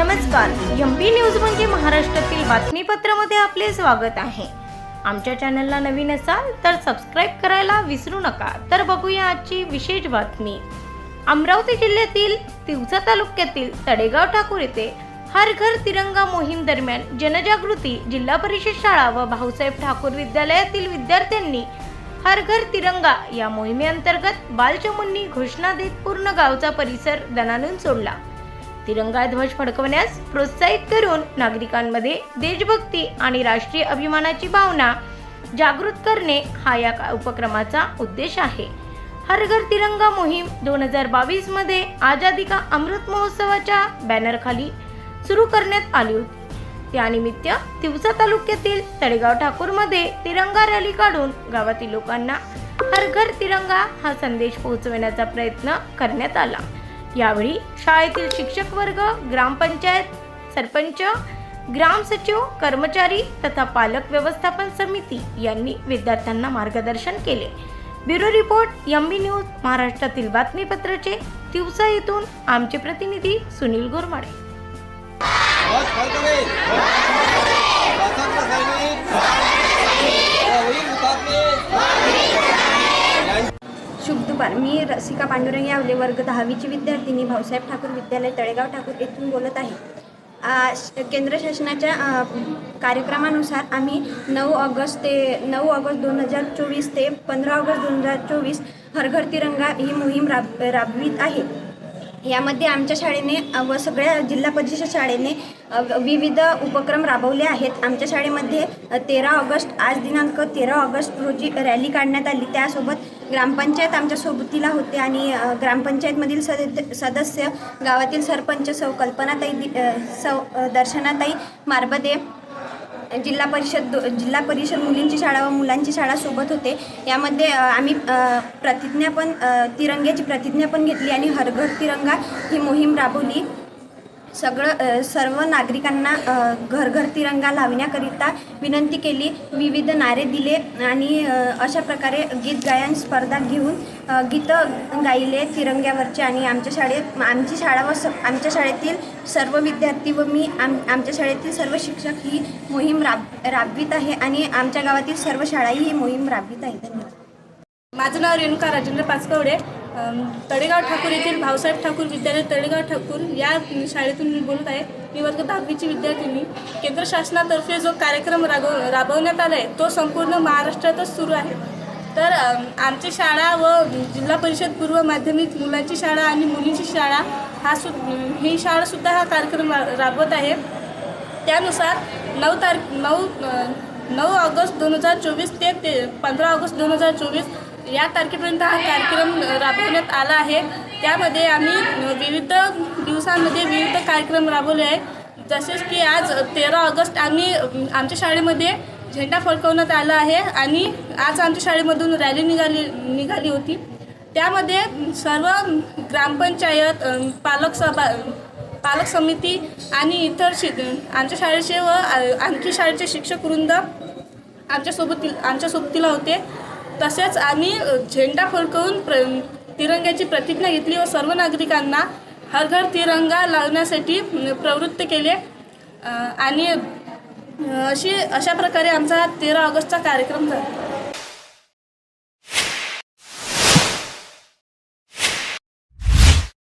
नमस्कार. MP news म्हणजे महाराष्ट्रातील बातमीपत्रामध्ये आपले स्वागत आहे. आमच्या चॅनलला नवीन असाल तर सबस्क्राईब करायला विसरू नका. तर बघूया आजची विशेष बातमी. अमरावती जिल्ह्यातील तिवसा तालुक्यातील तडेगाव ठाकूर येथे हर घर तिरंगा मोहीम दरम्यान जनजागृती जिल्हा परिषद शाळा व भाऊसाहेब ठाकूर विद्यालयातील विद्यार्थ्यांनी हर घर तिरंगा या मोहिमेअंतर्गत बालचमुंनी घोषणा देत पूर्ण गावचा परिसर दणानून सोडला. तिरंगा ध्वज फडकवण्यास प्रोत्साहित करून नागरिकांमध्ये देशभक्ती आणि राष्ट्रीय अभिमानाची भावना जागृत करणे हा या का- उपक्रमाचा उद्देश आहे. हर घर तिरंगा मोहीम दोन हजार बावीसमध्ये आझादी का अमृत महोत्सवाच्या बॅनरखाली सुरू करण्यात आली होती. त्यानिमित्त तिवसा तालुक्यातील तळेगाव ठाकूरमध्ये तिरंगा रॅली काढून गावातील लोकांना हर घर तिरंगा हा संदेश पोहोचवण्याचा प्रयत्न करण्यात आला. यावेळी शाळेतील शिक्षक वर्ग ग्रामपंचायत सरपंच ग्राम सचिव कर्मचारी तथा पालक व्यवस्थापन समिती यांनी विद्यार्थ्यांना मार्गदर्शन केले bureau report M B news महाराष्ट्रातील बातमीपत्राचे दिवसा येथून आमचे प्रतिनिधी सुनील गोरमाडे बस दुपार मी रसिका पांडुरंग यावले वर्ग दहावीची विद्यार्थिनी भाऊसाहेब ठाकूर विद्यालय तळेगाव ठाकूर येथून बोलत आहे. केंद्र शासनाच्या कार्यक्रमानुसार आम्ही नऊ ऑगस्ट ते नऊ ऑगस्ट दोन हजार चोवीस ते पंधरा ऑगस्ट दोन हजार चोवीस हर घर तिरंगा ही मोहीम राब राबवित आहे. यामध्ये आमच्या शाळेने व सगळ्या जिल्हा परिषद शाळेने विविध उपक्रम राबवले आहेत. आमच्या शाळेमध्ये तेरा ऑगस्ट आज दिनांक तेरा ऑगस्ट रोजी रॅली काढण्यात आली. त्यासोबत ग्रामपंचायत आमच्या सोबतीला होते आणि ग्रामपंचायतमधील सद सदस्य गावातील सरपंच सौ कल्पनाताई सौ दर्शनाताई मार्बदे जिल्हा परिषद दो- जिल्हा परिषद मुलींची शाळा व मुलांची शाळा सोबत होते. यामध्ये आम्ही प्रतिज्ञा पण तिरंग्याची प्रतिज्ञा पण घेतली आणि हरघर तिरंगा ही मोहीम राबवली. सगळं सर्व नागरिकांना घरघर घर घर तिरंगा लावण्याकरिता विनंती केली. विविध नारे दिले आणि अशा प्रकारे गीत गायन स्पर्धा घेऊन गीतं गायले तिरंग्यावरचे आणि आमच्या शाळेत आमची शाळा व स आमच्या शाळेतील सर्व विद्यार्थी व मी आम आमच्या शाळेतील सर्व शिक्षक ही मोहीम राब राबवित आहे आणि आमच्या गावातील सर्व शाळाही ही मोहीम राबवित आहे. धन्यवाद. माझं नाव रेणुका राजेंद्र पाचकवडे. तळेगाव ठाकूर येथील भाऊसाहेब ठाकूर विद्यालय तळेगाव ठाकूर या शाळेतून मी बोलत आहे. मी वर्ग दहावीची विद्यार्थिनी केंद्र शासनातर्फे जो कार्यक्रम राबव राबवण्यात आला आहे तो संपूर्ण महाराष्ट्रातच सुरू आहे. तर आमची शाळा व जिल्हा परिषद पूर्व माध्यमिक मुलांची शाळा आणि मुलींची शाळा हा सु ही शाळासुद्धा हा कार्यक्रम राबवत आहे. त्यानुसार नऊ तारीख नऊ नऊ ऑगस्ट दोन हजार चोवीस ते ते पंधरा ऑगस्ट दोन हजार चोवीस या तारखेपर्यंत हा कार्यक्रम राबवण्यात आला आहे. त्यामध्ये आम्ही विविध दिवसांमध्ये विविध कार्यक्रम राबवले आहे जसेच की आज तेरा ऑगस्ट आम्ही आमच्या शाळेमध्ये झेंडा फडकवण्यात आला आहे आणि आज आमच्या शाळेमधून रॅली निघाली निघाली होती. त्यामध्ये सर्व ग्रामपंचायत पालक सभा पालक समिती आणि इतर शि आमच्या शाळेचे व आणखी शाळेचे शिक्षक वृंद आमच्या सोबतील आमच्या सोबतीला होते. तसेच आम्ही झेंडा फडकवून प्र तिरंग्याची प्रतिज्ञा घेतली व सर्व नागरिकांना हर घर तिरंगा लावण्यासाठी प्रवृत्त केले. आणि अशी अशा प्रकारे आमचा तेरा ऑगस्टचा कार्यक्रम झाला.